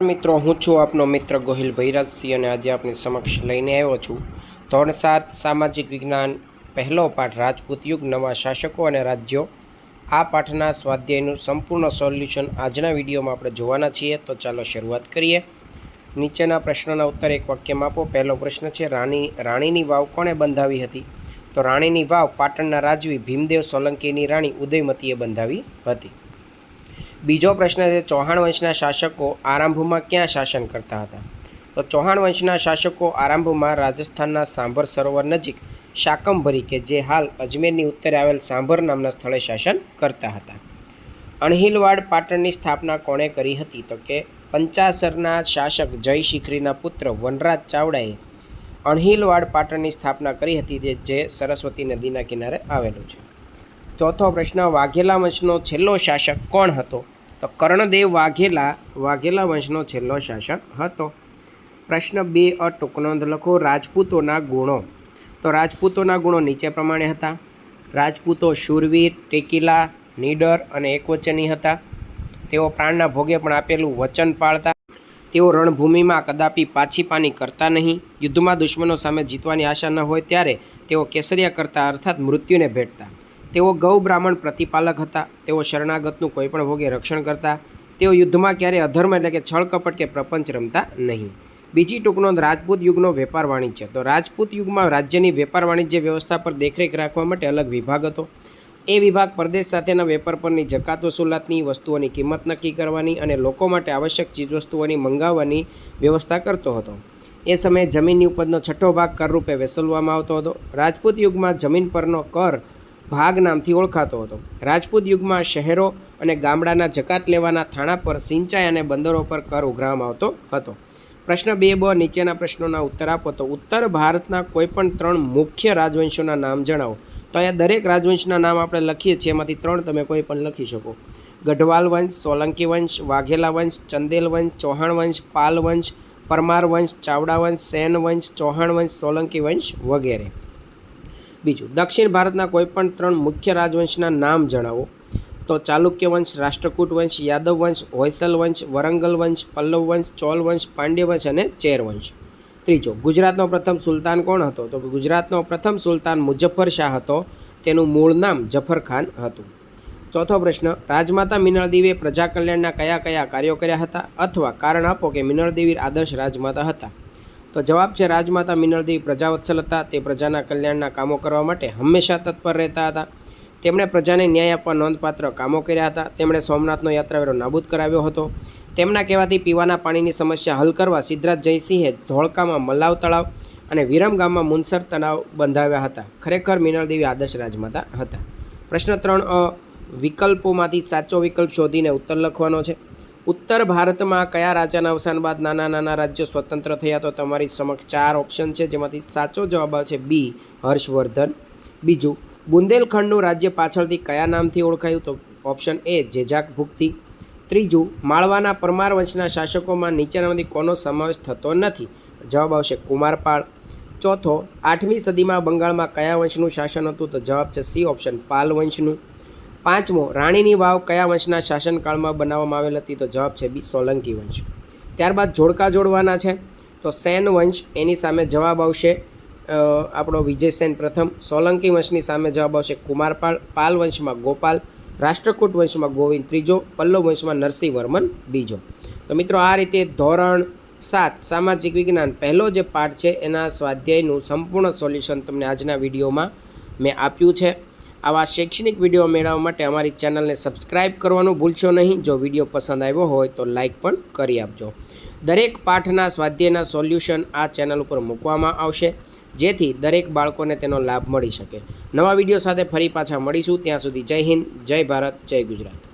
મિત્રો, હું છું આપનો મિત્ર ગોહિલ ભૈરાજસિંહ અને આજે આપની સમક્ષ લઈને આવ્યો છું. ધોરણ સાત, સામાજિક વિજ્ઞાન, પહેલો પાઠ, રાજપૂત યુગ, નવા શાસકો અને રાજ્યો. આ પાઠના સ્વાધ્યાયનું સંપૂર્ણ સોલ્યુશન આજના વિડીયોમાં આપણે જોવાના છીએ, તો ચાલો શરૂઆત કરીએ. નીચેના પ્રશ્નોના ઉત્તર એક વાક્યમાં આપો. પહેલો પ્રશ્ન છે, રાણી, રાણીની વાવ કોણે બંધાવી હતી? તો રાણીની વાવ પાટણના રાજવી ભીમદેવ સોલંકીની રાણી ઉદયમતીએ બંધાવી હતી. બીજો પ્રશ્ન છે, ચૌહાણ વંશના શાસકો આરંભમાં ક્યાં શાસન કરતા હતા? તો ચૌહાણ વંશના શાસકો આરંભમાં રાજસ્થાનના સાંભર સરોવર નજીક શાકંભરી કે જે હાલ અજમેરની ઉત્તરે આવેલ સાંભર નામના સ્થળે શાસન કરતા હતા. અણહિલવાડ પાટણની સ્થાપના કોણે કરી હતી? તો કે પંચાસરના શાસક જય શિખરીના પુત્ર વનરાજ ચાવડાએ અણહિલવાડ પાટણની સ્થાપના કરી હતી, જે સરસ્વતી નદીના કિનારે આવેલું છે. ચોથો પ્રશ્ન, વાઘેલા વંશનો છેલ્લો શાસક કોણ હતો? તો કર્ણદેવ વાઘેલા વાઘેલા વંશનો છેલ્લો શાસક હતો. પ્રશ્ન બે, અ ટૂંકનોંધ લખો, રાજપૂતોના ગુણો. તો રાજપૂતોના ગુણો નીચે પ્રમાણે હતા. રાજપૂતો શૂરવીર, ટેકીલા, નીડર અને એકવચની હતા. તેઓ પ્રાણના ભોગે પણ આપેલું વચન પાળતા. તેઓ રણભૂમિમાં કદાપી પાછી પાની કરતા નહીં. યુદ્ધમાં દુશ્મનો સામે જીતવાની આશા ન હોય ત્યારે તેઓ કેસરિયા કરતા અર્થાત મૃત્યુને ભેટતા. તેઓ ગૌ બ્રાહ્મણ પ્રતિપાલક હતા. તેઓ શરણાગતનું કોઈપણ ભોગે રક્ષણ કરતા. તેઓ યુદ્ધમાં ક્યારેય અધર્મ એટલે કે છળ કપટ કે પ્રપંચ રમતા નહીં. બીજી ટૂંકનો રાજપૂત યુગનો વેપાર વાણિજ્ય. તો રાજપૂત યુગમાં રાજ્યની વેપાર વાણિજ્ય વ્યવસ્થા પર દેખરેખ રાખવા માટે અલગ વિભાગ હતો. એ વિભાગ પરદેશ સાથેના વેપાર પરની જકાત વસૂલાતની વસ્તુઓની કિંમત નક્કી કરવાની અને લોકો માટે આવશ્યક ચીજવસ્તુઓની મંગાવવાની વ્યવસ્થા કરતો હતો. એ સમયે જમીનની ઉપજનો છઠ્ઠો ભાગ કરરૂપે વસૂલવામાં આવતો હતો. રાજપૂત યુગમાં જમીન પરનો કર ભાગ નામથી ઓળખાતો હતો. રાજપૂત યુગમાં શહેરો અને ગામડાના જકાત લેવાના થાણા પર સિંચાઈ અને બંદરો પર કર ઉઘરાવવામાં આવતો હતો. પ્રશ્ન બે બ, નીચેના પ્રશ્નોના ઉત્તર આપો તો ઉત્તર ભારતના કોઈપણ ત્રણ મુખ્ય રાજવંશોના નામ જણાવો. તો અહીંયા દરેક રાજવંશના નામ આપણે લખીએ છીએ, એમાંથી ત્રણ તમે કોઈ પણ લખી શકો. ગઢવાલ વંશ, સોલંકી વંશ, વાઘેલા વંશ, ચંદેલ વંશ, ચૌહાણ વંશ, પાલ વંશ, પરમાર વંશ, ચાવડા વંશ, સેન વંશ, ચૌહાણ વંશ, સોલંકી વંશ વગેરે. બીજું, દક્ષિણ ભારતના કોઈપણ ત્રણ મુખ્ય રાજવંશના નામ જણાવો. તો ચાલુક્ય વંશ, રાષ્ટ્રકૂટ વંશ, યાદવ વંશ, હોયસલ વંશ, વરંગલ વંશ, પલ્લવ વંશ, ચોલ વંશ, પાંડ્ય વંશ અને ચેર વંશ. ત્રીજો, ગુજરાતનો પ્રથમ સુલતાન કોણ હતો? તો ગુજરાતનો પ્રથમ સુલતાન મુજફ્ફર શાહ હતો. તેનું મૂળ નામ જફર ખાન હતું. ચોથો પ્રશ્ન, રાજમાતા મિનળદેવીએ પ્રજા કલ્યાણના કયા કયા કાર્યો કર્યા હતા? અથવા કારણ આપો કે મિનળદેવી આદર્શ રાજમાતા હતા. તો જવાબ છે રાજમાતા મિનળદેવી પ્રજાવત્સલ હતા. તે પ્રજાના કલ્યાણના કામો કરવા માટે હંમેશા તત્પર રહેતા હતા. તેમણે પ્રજાને ન્યાય આપવા નોંધપાત્ર કામો કર્યા હતા. તેમણે સોમનાથનો યાત્રાવેરો નાબૂદ કરાવ્યો હતો. તેમના કહેવાથી પીવાના પાણીની સમસ્યા હલ કરવા સિદ્ધરાજ જયસિંહે ધોળકામાં મલાવ તળાવ અને વિરમ ગામમાં મુનસર તળાવ બંધાવ્યા હતા. ખરેખર મિનળદેવી આદર્શ રાજમાતા હતા. પ્રશ્ન ત્રણ વિકલ્પોમાંથી સાચો વિકલ્પ શોધીને ઉત્તર લખવાનો છે. ઉત્તર ભારતમાં કયા રાજાના અવસાન બાદ નાના નાના રાજ્યો સ્વતંત્ર થયા તો તમારી સમક્ષ ચાર ઓપ્શન છે. જેમાંથી સાચો જવાબ આવશે બી હર્ષવર્ધન. બીજું, બુંદેલખંડનું રાજ્ય પાછળથી કયા નામથી ઓળખાયું? તો ઓપ્શન એ જેજાક ભુક્તિ. ત્રીજું, માળવાના પરમાર વંશના શાસકોમાં નીચેનામાંથી કોનો સમાવેશ થતો નથી? જવાબ આવશે કુમારપાળ. ચોથો, આઠમી સદીમાં બંગાળમાં કયા વંશનું શાસન હતું? તો જવાબ છે સી ઓપ્શન પાલ વંશનું. પાંચમો, રાણીની વાવ કયા વંશના શાસનકાળમાં બનાવવામાં આવેલ હતી? તો જવાબ છે બી, સોલંકી વંશ. ત્યારબાદ જોડકા જોડવાના છે. તો સેન વંશ એની સામે જવાબ આવશે આપણો વિજય સેન પ્રથમ. સોલંકી વંશની સામે જવાબ આવશે કુમારપાળ. પાલ વંશમાં ગોપાલ. રાષ્ટ્રકૂટ વંશમાં ગોવિંદ ત્રીજો. પલ્લવ વંશમાં નરસિંહ વર્મન બીજો. તો મિત્રો, આ રીતે ધોરણ સાત, સામાજિક વિજ્ઞાન, પહેલો જે પાઠ છે, એના સ્વાધ્યાયનું સંપૂર્ણ સોલ્યુશન તમને આજના વિડીયોમાં મેં આપ્યું છે. આવા શૈક્ષણિક વીડિયો મેળવવા માટે અમારી ચેનલને સબસ્ક્રાઇબ કરવાનું ભૂલશો નહીં. જો વીડિયો પસંદ આવ્યો હોય તો લાઇક પણ કરી આપજો. દરેક પાઠના, સ્વાધ્યાયના સોલ્યુશન આ ચેનલ ઉપર મૂકવામાં આવશે, જેથી દરેક બાળકોને તેનો લાભ મળી શકે. નવા વીડિયો સાથે ફરી પાછા મળીશું. ત્યાં સુધી જય હિન્દ, જય ભારત, જય ગુજરાત.